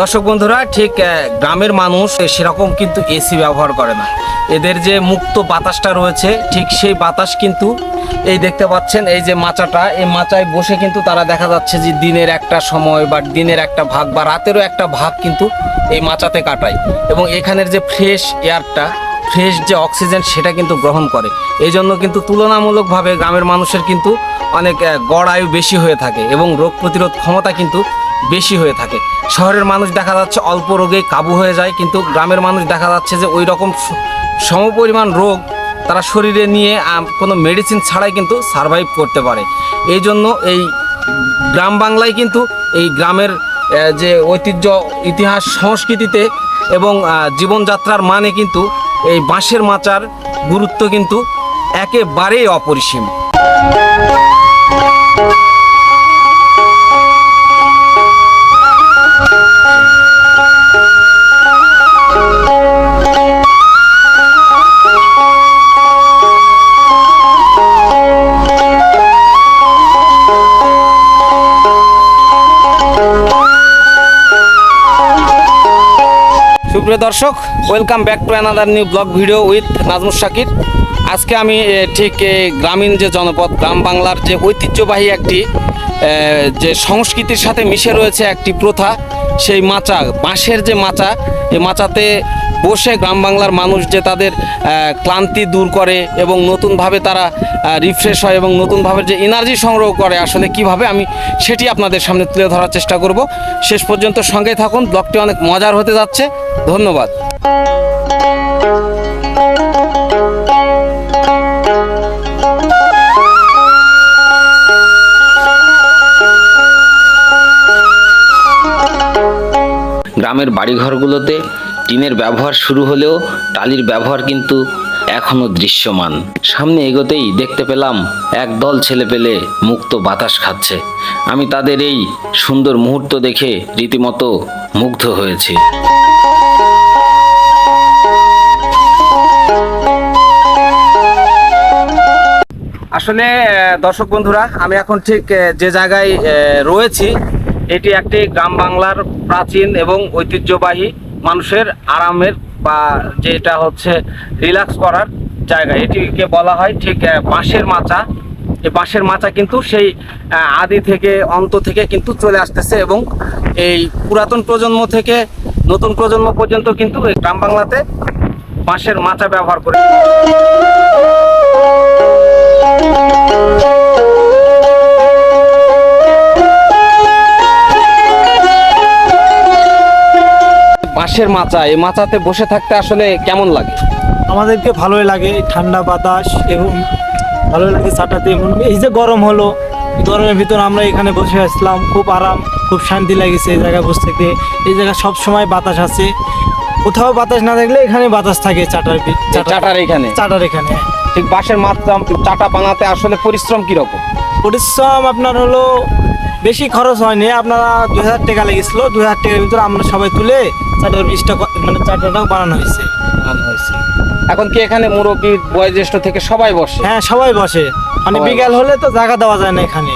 দর্শক বন্ধুরা, ঠিক গ্রামের মানুষ সেরকম কিন্তু এসি ব্যবহার করে না। এদের যে মুক্ত বাতাসটা রয়েছে, ঠিক সেই বাতাস কিন্তু এই দেখতে পাচ্ছেন, এই যে মাচাটা, এই মাচায় বসে কিন্তু তারা দেখা যাচ্ছে যে দিনের একটা সময় বা দিনের একটা ভাগ বা রাতেরও একটা ভাগ কিন্তু এই মাচাতে কাটায়। এবং এখানের যে ফ্রেশ এয়ারটা, ফ্রেশ যে অক্সিজেন সেটা কিন্তু গ্রহণ করে। এই জন্য কিন্তু তুলনামূলকভাবে গ্রামের মানুষের কিন্তু অনেক গড় আয়ু বেশি হয়ে থাকে এবং রোগ প্রতিরোধ ক্ষমতা কিন্তু বেশি হয়ে থাকে। শহরের মানুষ দেখা যাচ্ছে অল্প রোগে কাবু হয়ে যায়, কিন্তু গ্রামের মানুষ দেখা যাচ্ছে যে ওই রকম সমপরিমাণ রোগ তারা শরীরে নিয়ে কোনো মেডিসিন ছাড়াই কিন্তু সারভাইভ করতে পারে। এই জন্য এই গ্রাম বাংলায় কিন্তু এই গ্রামের যে ঐতিহ্য, ইতিহাস, সংস্কৃতিতে এবং জীবনযাত্রার মানে কিন্তু এই বাঁশের মাচার গুরুত্ব কিন্তু একেবারেই অপরিসীম। সুপ্রিয় দর্শক welcome back to another new blog video with Nazmur Shakir. আজকে আমি ঠিক গ্রামীণ যে জনপদ, গ্রাম বাংলার যে ঐতিহ্যবাহী একটি যে সংস্কৃতির সাথে মিশে রয়েছে একটি প্রথা, সেই মাচা, বাঁশের যে মাচা এই মাচাতে বসে গ্রাম বাংলার মানুষ যে তাদের ক্লান্তি দূর করে এবং নতুনভাবে তারা রিফ্রেশ হয় এবং নতুনভাবে যে এনার্জি সংগ্রহ করে, আসলে কীভাবে আমি সেটি আপনাদের সামনে তুলে ধরার চেষ্টা করব। শেষ পর্যন্ত সঙ্গে থাকুন ব্লগটি অনেক মজার হতে যাচ্ছে। ধন্যবাদ। গ্রামের বাড়িঘরগুলোতে টিনের ব্যবহার শুরু হলেও টালির ব্যবহার কিন্তু এখনও দৃশ্যমান। সামনে এগোতেই দেখতে পেলাম একদল ছেলে পেলে মুক্ত বাতাস খাচ্ছে। আমি তাদের এই সুন্দর মুহূর্ত দেখে রীতিমতো মুগ্ধ হয়েছি। আসলে দর্শক বন্ধুরা, আমি এখন ঠিক যে জায়গায় রয়েছি, এটি একটি গ্রাম বাংলার প্রাচীন এবং ঐতিহ্যবাহী মানুষের আরামের বা যেটা হচ্ছে রিল্যাক্স করার জায়গা। এটিকে বলা হয় ঠিক বাঁশের মাচা। এই বাঁশের মাচা কিন্তু সেই আদি থেকে, অন্ত থেকে কিন্তু চলে আসতেছে এবং এই পুরাতন প্রজন্ম থেকে নতুন প্রজন্ম পর্যন্ত কিন্তু গ্রাম বাংলাতে বাঁশের মাচা ব্যবহার করে বাঁশের মাচা এই মাচাতে বসে থাকতে আসলে কেমন লাগে? আমাদেরকে ভালোই লাগে ঠান্ডা বাতাস এবং ভালোই লাগে চাটাতে। এবং এই যে গরম হলো গরমের ভিতর আমরা এখানে বসে আসলাম খুব আরাম খুব শান্তি লাগেছে এই জায়গায় বসে থেকে। এই জায়গায় সব সময় বাতাস আছে। কোথাও বাতাস না থাকলে এখানে বাতাস থাকে চাটার চাটার এখানে? চাটার এখানে হ্যাঁ। ঠিক বাঁশের মাত্রা চাটা বানাতে আসলে পরিশ্রম কীরকম? পরিশ্রম আপনার হলো বেশি খরচ হয়নি আপনারা দুই হাজার টাকা লেগেছিল দুই হাজার টাকার ভিতরে আমরা সবাই তুলে চাটার বীজটা মানে চাটাটাও বানানো হয়েছে। বানানো হয়েছে। এখন কি এখানে মুরব্বী বয়োজ্যেষ্ঠ থেকে সবাই বসে? হ্যাঁ সবাই বসে। মানে বিকাল হলে তো জায়গা দেওয়া যায় না এখানে।